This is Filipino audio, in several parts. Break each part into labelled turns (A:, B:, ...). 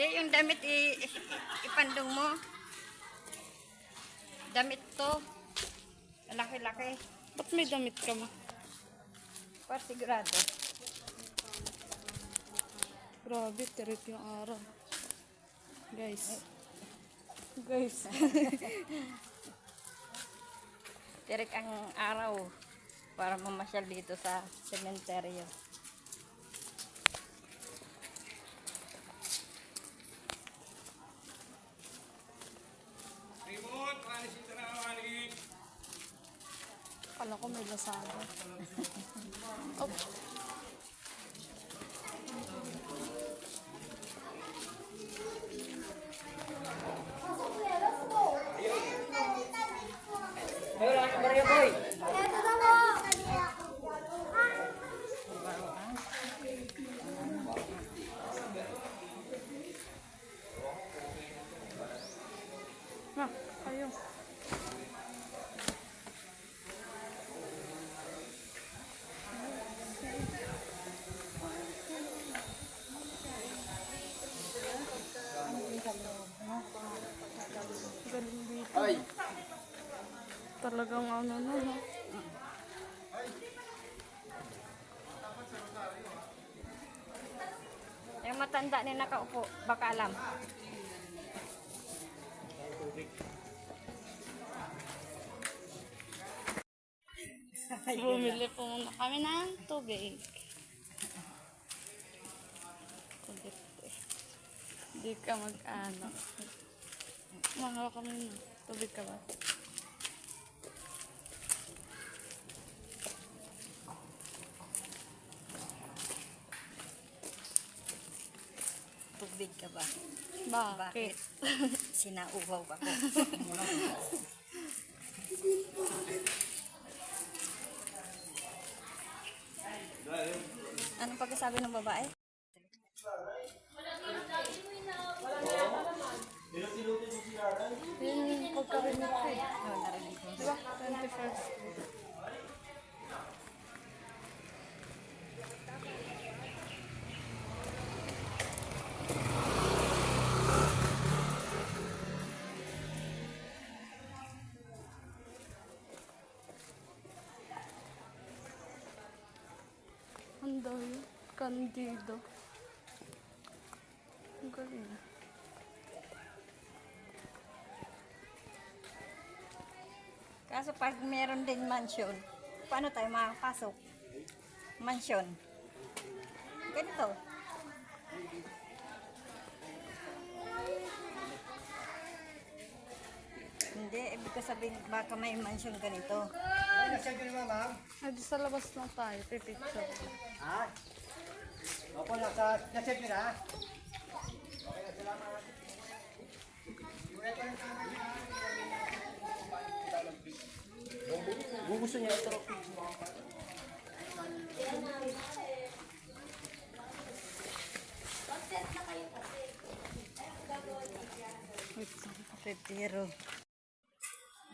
A: Di, yung damit ipandong mo. Damit to. Laki-laki.
B: Ba't may damit ka mo?
A: Para sigurado.
B: Grabe, tirik yung araw. Guys. Guys.
A: Tirik ang araw para mamasyal dito sa sementeryo.
B: Kala ko may lasada. Oh. Ma, kayo. Galing dito. Talagang ano na, no?
A: Yung matanda ni nakaupo, baka alam.
B: Bumili po muna kami ng tubig. Hindi ka mag-ano. Mahal kami na. Tubig ka ba?
A: Tubig ka ba?
B: Bakit?
A: Sinaubaw ako. Anong pagkasabi ng babae?
B: Yun yung pagkarinig ko eh.
A: Oh, narinig ko.
B: Diba? 21st. Candido. Ang galing.
A: Kaso pag meron din mansion, paano tayo makapasok? Mansion. Ganito. Hindi, ibig ko sabihin baka may mansion ganito.
B: Nag-check nyo naman, ma'am? Nandito sa labas lang tayo, pipicture.
C: Ha? Opo, nasa, na-check nyo na? Okay na, salamat. Kung gusto niya ito.
B: Wait,
A: 50.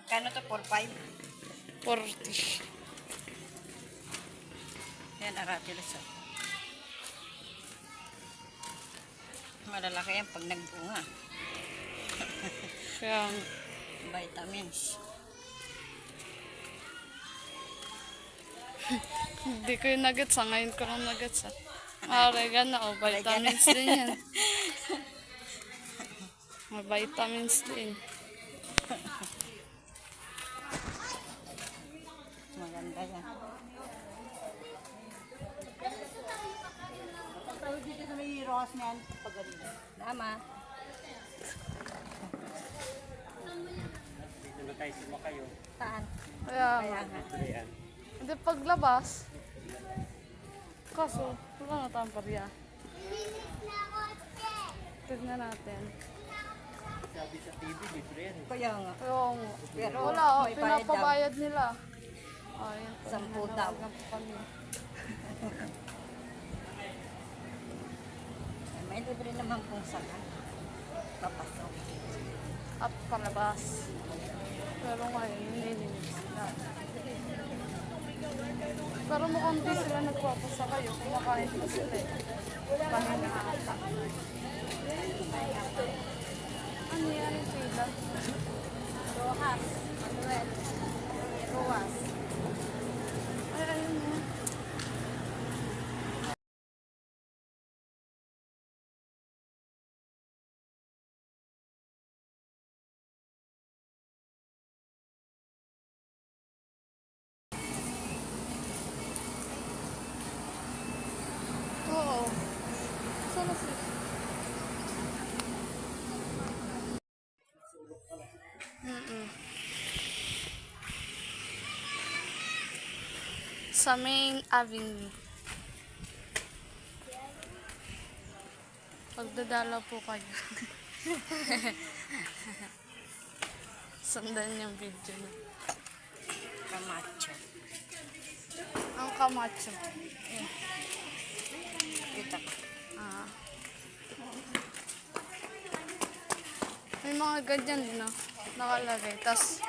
A: Kano to? 4-5?
B: 40.
A: Yan, aratilos. oh. Malalaki yan pag nagbunga.
B: Kaya,
A: Vitamins.
B: hindi ko yung nuggets ha. Ngayon ko lang nuggets ha. Ah, oregano. Oh, vitamins din yan. May vitamins din.
A: Maganda yan.
C: Tawag dito sa may rose niyan. Pag ganito.
A: Tama.
C: Dito na tayo sumakayo.
A: Saan?
B: Kaya,
A: Kaya
B: nga.
A: nga.
C: Ayan.
B: hindi paglabas. Kaso, wala na tayong parya. Tignan natin.
C: sabi sa TV, libre yan.
A: Kaya nga.
B: Oo nga.
A: Pero
B: Wala, oh, pinapabayad nila. Oh, yan po.
A: Sampu daw. May libre naman pong saka. Papasok.
B: At palabas. Pero ngayon, nilinis na. Pero mukhang di sila nagpapasa kayo. Kumakain pa sila eh. Kanina ata. Ano yan yung pila?
A: Rojas. Manuel. Rojas.
B: Sa main avenue. Pagdadalaw po kayo. Sundan yung video na.
A: Camacho.
B: Ang kamacho.
A: Kita ko.
B: Ah. May mga ganyan din, no? Nakalagay. Tapos,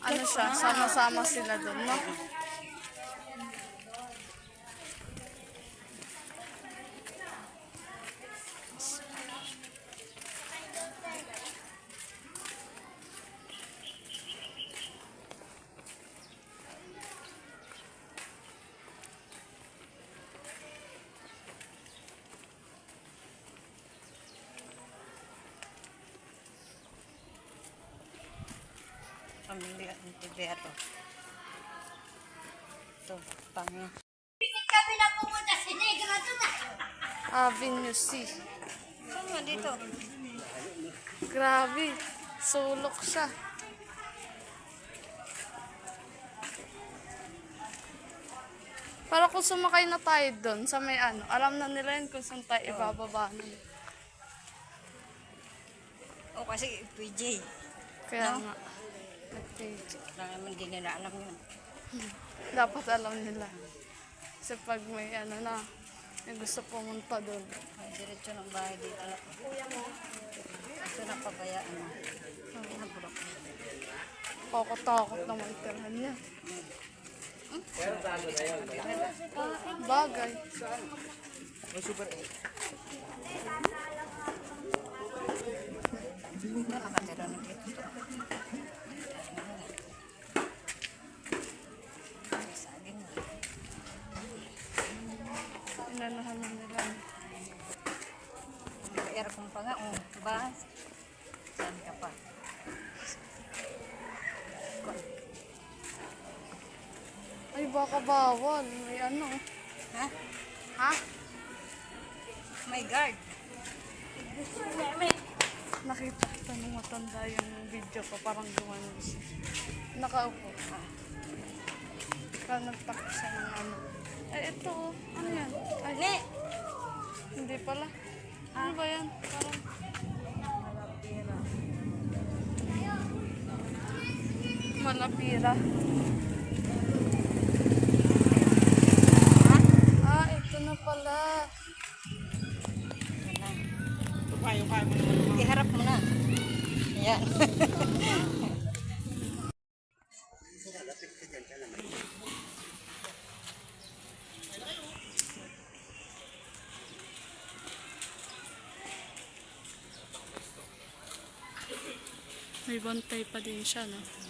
B: ano siya, sama-sama sila doon, no?
A: Pamilya ng Tibero. Ito, pang...
B: Avenue C.
A: Saan nga dito?
B: Grabe. Sulok siya. Para kung sumakay na tayo doon sa may ano, alam na nila yun kung saan tayo ibababa nun.
A: O kasi PJ.
B: Kaya
A: No?
B: nga,
A: naman din nila alam yun.
B: Dapat alam nila. Kasi pag may ano na, may gusto pumunta doon.
A: May diretso ng bahay dito. Ito na pabayaan mo. Nabulok.
B: Takot-takot naman tirahan niya. Bagay.
A: Nakatira na dito. May saging na.
B: Inanahan na nila.
A: May aircon pa nga. Oh, ba? Saan ka pa?
B: Ay, baka bawal. May ano.
A: Ha?
B: Ha?
A: May guard.
B: Nakita kita nung matanda yung video ko. Parang gumanon siya. Nakaupo. Kaya nagtakot siya ng ano. Eh, ito. Ano yan? Ay,
A: Ne!
B: hindi pala. Ano ba yan? Parang... Malapira. Ah, pala.
C: Kayo, kaya mo naman.
A: Iharap mo na. Ayan.
B: May bantay pa din siya, no?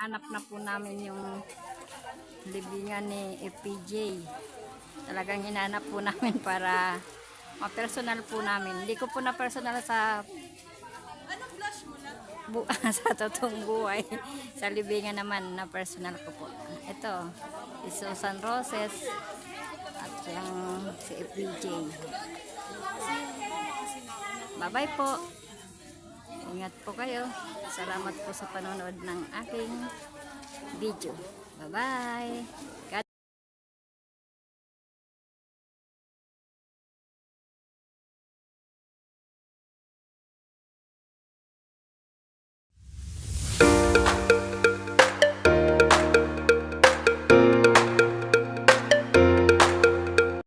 A: Hanap na po namin yung libingan ni FPJ. Talagang hinanap po namin para ma-personal po namin. Hindi ko po na personal sa bu sa totoong buhay. sa libingan naman na personal ko po. Ito, si Susan Roses at yung si FPJ. Bye-bye po. Ingat po kayo. Salamat po sa panonood ng aking video. Bye-bye.